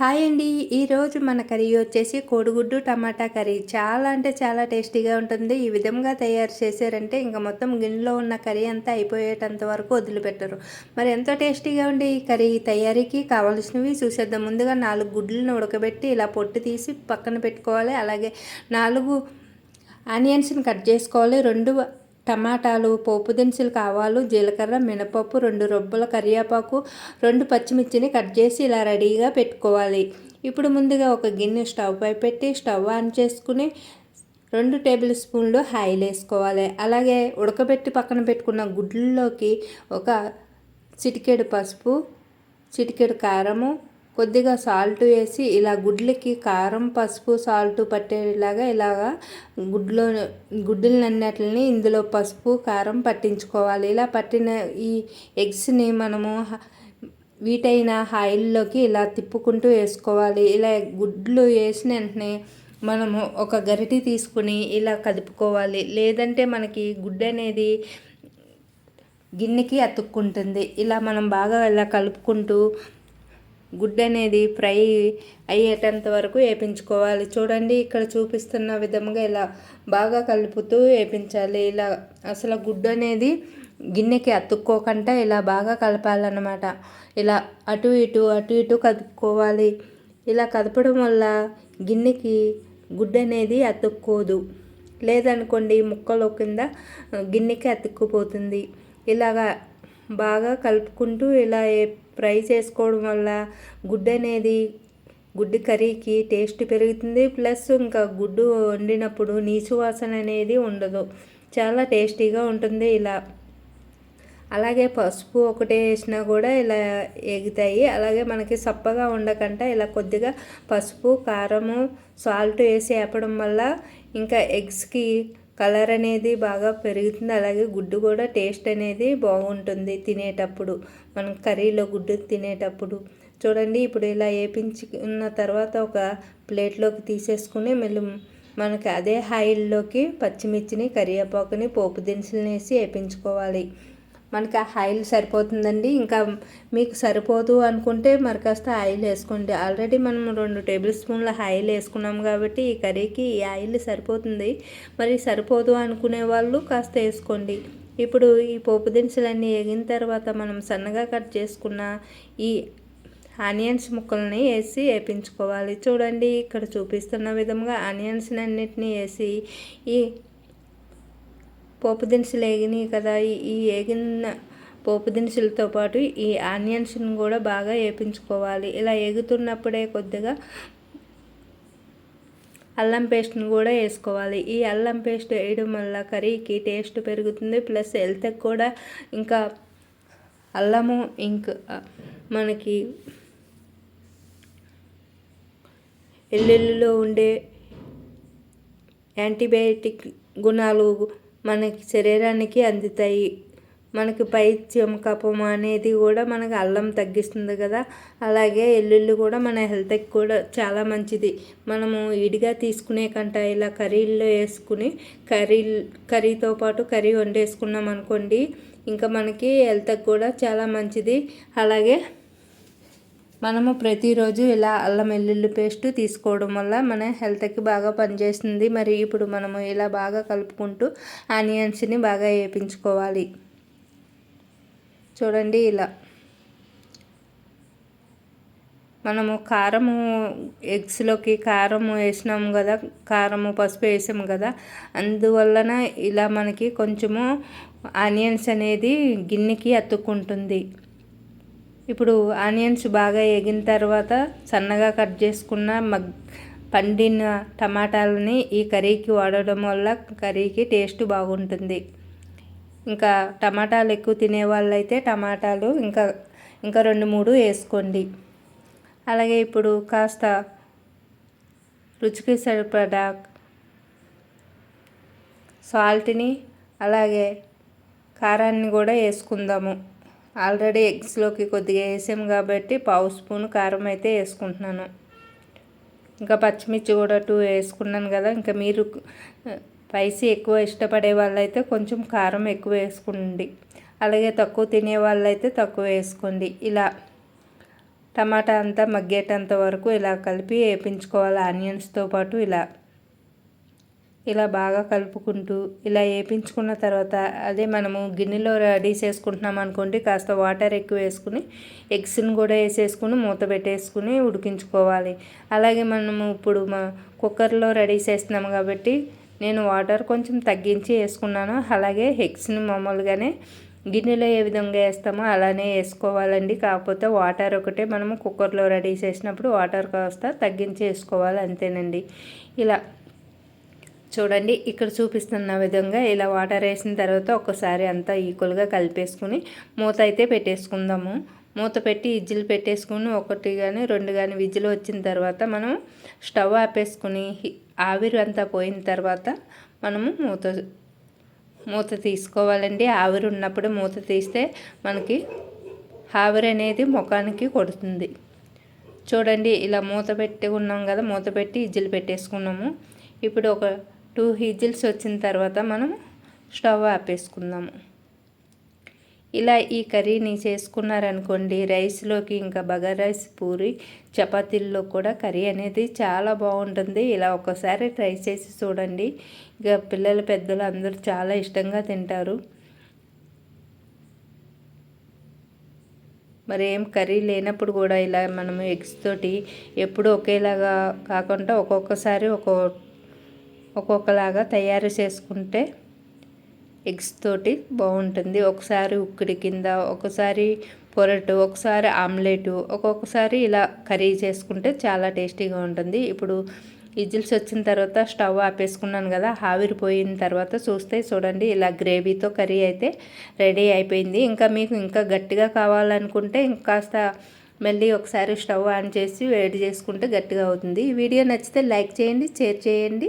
Hi అండి. ఈరోజు మన కర్రీ వచ్చేసి కోడిగుడ్డు టమాటా కర్రీ. చాలా అంటే చాలా టేస్టీగా ఉంటుంది. ఈ విధంగా తయారు చేశారంటే ఇంకా మొత్తం గిన్నెలో ఉన్న కర్రీ అంతా అయిపోయేటంత వరకు వదిలిపెట్టరు. మరి ఎంతో టేస్టీగా ఉండే ఈ కర్రీ తయారీకి? కావాల్సినవి చూసేద్దాం. ముందుగా నాలుగు గుడ్లను ఉడకబెట్టి ఇలా పొట్టు తీసి పక్కన పెట్టుకోవాలి. అలాగే నాలుగు ఆనియన్స్ని కట్ చేసుకోవాలి. రెండు టమాటాలు పోపు దినుసులు కావాలు జీలకర్ర మినపప్పు రెండు రొబ్బల కరివేపాకు రెండు పచ్చిమిర్చిని కట్ చేసి ఇలా రెడీగా పెట్టుకోవాలి. ఇప్పుడు ముందుగా ఒక గిన్నె స్టవ్ పై పెట్టి స్టవ్ ఆన్ చేసుకుని రెండు టేబుల్ స్పూన్లు ఆయిల్ వేసుకోవాలి. అలాగే ఉడకబెట్టి పక్కన పెట్టుకున్న గుడ్లలోకి ఒక చిటికెడు పసుపు చిటికెడు కారము కొద్దిగా సాల్ట్ వేసి ఇలా గుడ్లకి కారం పసుపు సాల్ట్ పట్టేలాగా ఇలాగా గుడ్లో గుడ్డులన్నిటిని ఇందులో పసుపు కారం పట్టించుకోవాలి. ఇలా పట్టిన ఈ ఎగ్స్ని మనము వీటైన ఆయిల్లోకి ఇలా తిప్పుకుంటూ వేసుకోవాలి. ఇలా గుడ్లు వేసిన వెంటనే మనము ఒక గరిటి తీసుకుని ఇలా కదుపుకోవాలి. లేదంటే మనకి గుడ్డు అనేది గిన్నెకి అతుక్కుంటుంది. ఇలా మనం బాగా ఇలా కలుపుకుంటూ గుడ్డు అనేది ఫ్రై అయ్యేటంత వరకు వేపించుకోవాలి. చూడండి ఇక్కడ చూపిస్తున్న విధంగా ఇలా బాగా కలుపుతూ వేపించాలి. ఇలా అసలు గుడ్డు అనేది గిన్నెకి అతుక్కోకుండా ఇలా బాగా కలపాలన్నమాట. ఇలా అటు ఇటు అటు ఇటు కదుపుకోవాలి. ఇలా కదపడం వల్ల గిన్నెకి గుడ్డు అనేది అతుక్కోదు. లేదనుకోండి ముక్కలు కింద గిన్నెకి అతుక్కుపోతుంది. ఇలాగా బాగా కలుపుకుంటూ ఇలా ఫ్రై చేసుకోవడం వల్ల గుడ్డు అనేది గుడ్డు కర్రీకి టేస్ట్ పెరుగుతుంది. ప్లస్ ఇంకా గుడ్డు వండినప్పుడు నీచు వాసన అనేది ఉండదు. చాలా టేస్టీగా ఉంటుంది ఇలా. అలాగే పసుపు ఒకటే వేసినా కూడా ఇలా ఎగుతాయి అలాగే మనకి సప్పగా ఉండకుండా ఇలా కొద్దిగా పసుపు కారము సాల్ట్ వేసి వేపడం వల్ల ఇంకా ఎగ్స్కి కలర్ అనేది బాగా పెరుగుతుంది. అలాగే గుడ్డు కూడా టేస్ట్ అనేది బాగుంటుంది తినేటప్పుడు. మనం కర్రీలో గుడ్డు తినేటప్పుడు. చూడండి ఇప్పుడు ఇలా వేపించుకున్న తర్వాత ఒక ప్లేట్లోకి తీసేసుకుని మళ్ళీ మనకి అదే ఆయిల్లోకి పచ్చిమిర్చిని కరివేపాకుని పోపు దినుసులను వేసి వేపించుకోవాలి. మనకి ఆ ఆయిల్ సరిపోతుందండి. ఇంకా మీకు సరిపోదు అనుకుంటే మరి కాస్త ఆయిల్ వేసుకోండి. ఆల్రెడీ మనం రెండు టేబుల్ స్పూన్ల ఆయిల్ వేసుకున్నాం కాబట్టి ఈ కర్రీకి ఈ ఆయిల్ సరిపోతుంది. మరి సరిపోదు అనుకునే వాళ్ళు కాస్త వేసుకోండి. ఇప్పుడు ఈ పోపు దినుసులన్నీ వేగిన తర్వాత మనం సన్నగా కట్ చేసుకున్న ఈ ఆనియన్స్ ముక్కల్ని వేసి వేపించుకోవాలి. చూడండి ఇక్కడ చూపిస్తున్న విధంగా ఆనియన్స్ అన్నిటినీ వేసి ఈ పోపు దినుసులు వేగినాయి కదా. ఈ వేగిన పోపు దినుసులతో పాటు ఈ ఆనియన్స్ని కూడా బాగా వేపించుకోవాలి. ఇలా ఎగుతున్నప్పుడే కొద్దిగా అల్లం పేస్ట్ని కూడా వేసుకోవాలి. ఈ అల్లం పేస్ట్ వేయడం వల్ల కర్రీకి టేస్ట్ పెరుగుతుంది. ప్లస్ హెల్త్కి కూడా ఇంకా అల్లము ఇంకా మనకి ఎల్లుల్లిలో ఉండే యాంటీబయాటిక్ గుణాలు మనకి శరీరానికి అందుతాయి. మనకి పైత్యం కపం అనేది కూడా మనకి అల్లం తగ్గిస్తుంది కదా. అలాగే ఎల్లుల్లి కూడా మన హెల్త్కి కూడా చాలా మంచిది. మనము ఇడిగా తీసుకునే కంట ఇలా కర్రీల్లో వేసుకుని కర్రీ కర్రీతో పాటు కర్రీ వండేసుకున్నాం అనుకోండి ఇంకా మనకి హెల్త్కి కూడా చాలా మంచిది. అలాగే మనము ప్రతిరోజు ఇలా అల్లం వెల్లుల్లి పేస్ట్ తీసుకోవడం వల్ల మన హెల్త్కి బాగా పనిచేస్తుంది. మరి ఇప్పుడు మనము ఇలా బాగా కలుపుకుంటూ ఆనియన్స్ని బాగా వేపించుకోవాలి. చూడండి ఇలా. మనము కారము ఎగ్స్లోకి కారము వేసినాము కదా కారము పసుపు వేసాము కదా అందువలన ఇలా మనకి కొంచెము ఆనియన్స్ అనేది గిన్నెకి అతుక్కుంటుంది. ఇప్పుడు ఆనియన్స్ బాగా ఎగిన తర్వాత సన్నగా కట్ చేసుకున్న మగ్ పండిన టమాటాలని ఈ కర్రీకి వాడడం వల్ల కర్రీకి టేస్ట్ బాగుంటుంది. ఇంకా టమాటాలు ఎక్కువ తినే వాళ్ళైతే టమాటాలు ఇంకా ఇంకా రెండు మూడు వేసుకోండి. అలాగే ఇప్పుడు కాస్త రుచికి సరిపడా సాల్ట్ని అలాగే కారాన్ని కూడా వేసుకుందాము. ఆల్రెడీ ఎగ్స్లోకి కొద్దిగా వేసాము కాబట్టి పావు స్పూన్ కారం అయితే వేసుకుంటున్నాను. ఇంకా పచ్చిమిర్చి కూడా టూ వేసుకున్నాను కదా ఇంకా మీరు స్పైసీ ఎక్కువ ఇష్టపడే వాళ్ళైతే కొంచెం కారం ఎక్కువ వేసుకోండి. అలాగే తక్కువ తినే వాళ్ళైతే తక్కువ వేసుకోండి. ఇలా టమాటా అంతా మగ్గేటంత వరకు ఇలా కలిపి వేపించుకోవాలి ఆనియన్స్తో పాటు ఇలా. ఇలా బాగా కలుపుకుంటూ ఇలా వేపించుకున్న తర్వాత అదే మనము గిన్నెలో రెడీ చేసుకుంటున్నాం అనుకోండి కాస్త వాటర్ ఎక్కువ వేసుకుని ఎగ్స్ని కూడా వేసేసుకుని మూత పెట్టేసుకుని ఉడికించుకోవాలి. అలాగే మనము ఇప్పుడు మా కుక్కర్లో రెడీ చేస్తున్నాము కాబట్టి నేను వాటర్ కొంచెం తగ్గించి వేసుకున్నాను. అలాగే ఎగ్స్ని మామూలుగానే గిన్నెలో ఏ విధంగా వేస్తామో అలానే వేసుకోవాలండి. కాకపోతే వాటర్ ఒకటే మనము కుక్కర్లో రెడీ చేసినప్పుడు వాటర్ కాస్త తగ్గించి వేసుకోవాలి అంతేనండి. ఇలా చూడండి ఇక్కడ చూపిస్తున్న విధంగా ఇలా వాటర్ వేసిన తర్వాత ఒకసారి అంతా ఈక్వల్గా కలిపేసుకుని మూత అయితే పెట్టేసుకుందాము. మూత పెట్టి ఇజ్జిలు పెట్టేసుకుని ఒకటి కానీ రెండు కానీ విజ్జులు వచ్చిన తర్వాత మనం స్టవ్ ఆపేసుకుని ఆవిరి అంతా పోయిన తర్వాత మనము మూత మూత తీసుకోవాలండి. ఆవిరి ఉన్నప్పుడు మూత తీస్తే మనకి ఆవిరి అనేది ముఖానికి కొడుతుంది. చూడండి ఇలా మూత పెట్టి ఉన్నాం కదా మూత పెట్టి ఇజ్జిలు పెట్టేసుకున్నాము. ఇప్పుడు ఒక టూ హీజిల్స్ వచ్చిన తర్వాత మనం స్టవ్ ఆపేసుకుందాము. ఇలా ఈ కర్రీని చేసుకున్నారనుకోండి రైస్లోకి ఇంకా బగర్ రైస్ పూరి చపాతీల్లో కూడా కర్రీ అనేది చాలా బాగుంటుంది. ఇలా ఒకసారి ట్రై చేసి చూడండి. ఇక పిల్లలు పెద్దలు అందరూ చాలా ఇష్టంగా తింటారు. మరి ఏం కర్రీ లేనప్పుడు కూడా ఇలా మనం ఎగ్స్ తోటి ఎప్పుడు ఒకేలాగా కాకుండా ఒక్కొక్కసారి ఒక్కో ఒక్కొక్కలాగా తయారు చేసుకుంటే ఎగ్స్ తోటి బాగుంటుంది. ఒకసారి ఉక్కిడి కింద ఒకసారి పొరటు ఒకసారి ఆమ్లెట్ ఒక్కొక్కసారి ఇలా కర్రీ చేసుకుంటే చాలా టేస్టీగా ఉంటుంది. ఇప్పుడు ఇజిల్స్ వచ్చిన తర్వాత స్టవ్ ఆపేసుకున్నాను కదా ఆవిరిపోయిన తర్వాత చూస్తే చూడండి ఇలా గ్రేవీతో కర్రీ అయితే రెడీ అయిపోయింది. ఇంకా మీకు ఇంకా గట్టిగా కావాలనుకుంటే ఇంకాస్త మళ్ళీ ఒకసారి స్టవ్ ఆన్ చేసి వేడి చేసుకుంటే గట్టిగా అవుతుంది. ఈ వీడియో నచ్చితే లైక్ చేయండి షేర్ చేయండి.